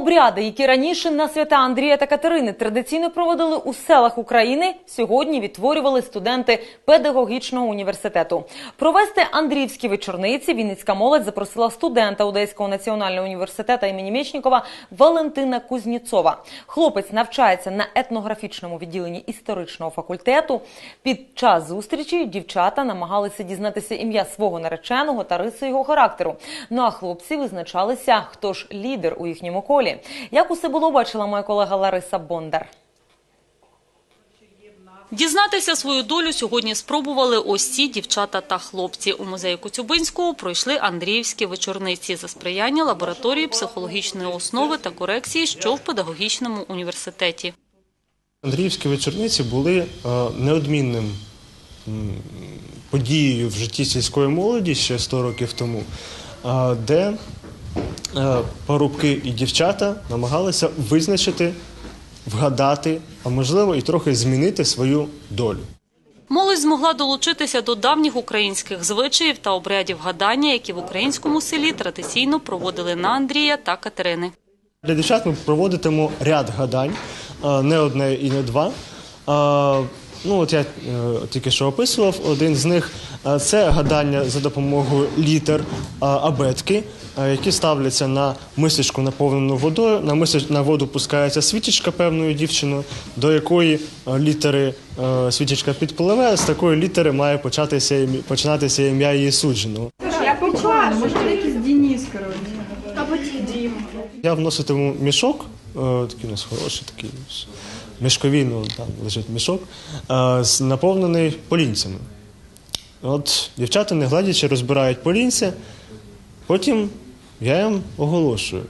Обряди, які раніше на свята Андрія та Катерини традиційно проводили у селах України, сьогодні відтворювали студенти педагогічного університету. Провести Андріївські вечорниці Вінницька молодь запросила студента Одеського національного університету імені Мєчнікова Валентина Кузніцова. Хлопець навчається на етнографічному відділенні історичного факультету. Під час зустрічі дівчата намагалися дізнатися ім'я свого нареченого та риси його характеру. Ну а хлопці визначалися, хто ж лідер у їхньому колі. Як усе було, бачила моя колега Лариса Бондар. Дізнатися свою долю сьогодні спробували ось ці дівчата та хлопці. У музеї Коцюбинського пройшли Андріївські вечорниці за сприяння лабораторії психологічної основи та корекції, що в педагогічному університеті. Андріївські вечорниці були е, неодмінним подією в житті сільської молоді ще 100 років тому, е, де парубки і дівчата намагалися визначити, вгадати, а можливо і трохи змінити свою долю. Молодь змогла долучитися до давніх українських звичаїв та обрядів гадання, які в українському селі традиційно проводили на Андрія та Катерини. Для дівчат ми проводитимо ряд гадань, е, не одне і не два. Ну, от я е, тільки що описував. Один з них е, це гадання за допомогою літер е, абетки, е, які ставляться на мисочку, наповнену водою. На мисоч, на воду пускається свічечка певною дівчиною, до якої е, літери е, свічечка підпливе. З такої літери має початися ім'я- починатися ім'я її судженого. Я почала, може якийсь Денис, коротше. Я вноситиму мішок, е, такий у нас хороший, такий ось, ну там лежить мішок, наповнений полінцями. От дівчата, не гладячи, розбирають полінця, потім я їм оголошую,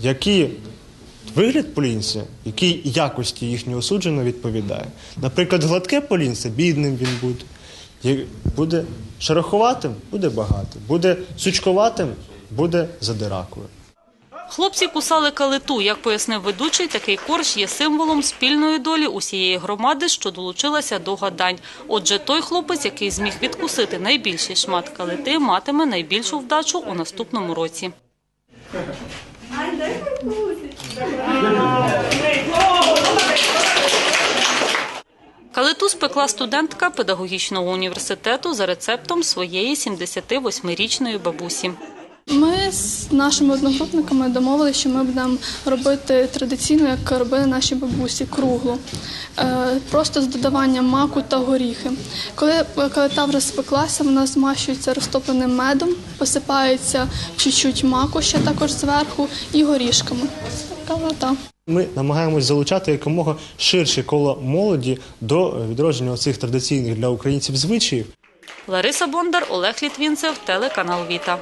який вигляд полінця, якій якості їхнього судженого відповідає. Наприклад, гладке полінце, бідним він буде. Буде шероховатим, буде багатим. Буде сучковатим, буде задиракою. Хлопці кусали калиту. Як пояснив ведучий, такий корж є символом спільної долі усієї громади, що долучилася до гадань. Отже, той хлопець, який зміг відкусити найбільший шмат калити, матиме найбільшу вдачу у наступному році. Калиту спекла студентка педагогічного університету за рецептом своєї 78-річної бабусі. Ми з нашими одногрупниками домовилися, що ми будемо робити традиційно, як робили наші бабусі, круглу, Е, просто з додаванням маку та горіхи. Коли калита вже спеклася, вона змащується розтопленим медом, посипається чуть-чуть маку ще також зверху і горішками. Калита. Ми намагаємось залучати якомога ширше коло молоді до відродження цих традиційних для українців звичаїв. Лариса Бондар, Олег Літвінцев, телеканал Віта.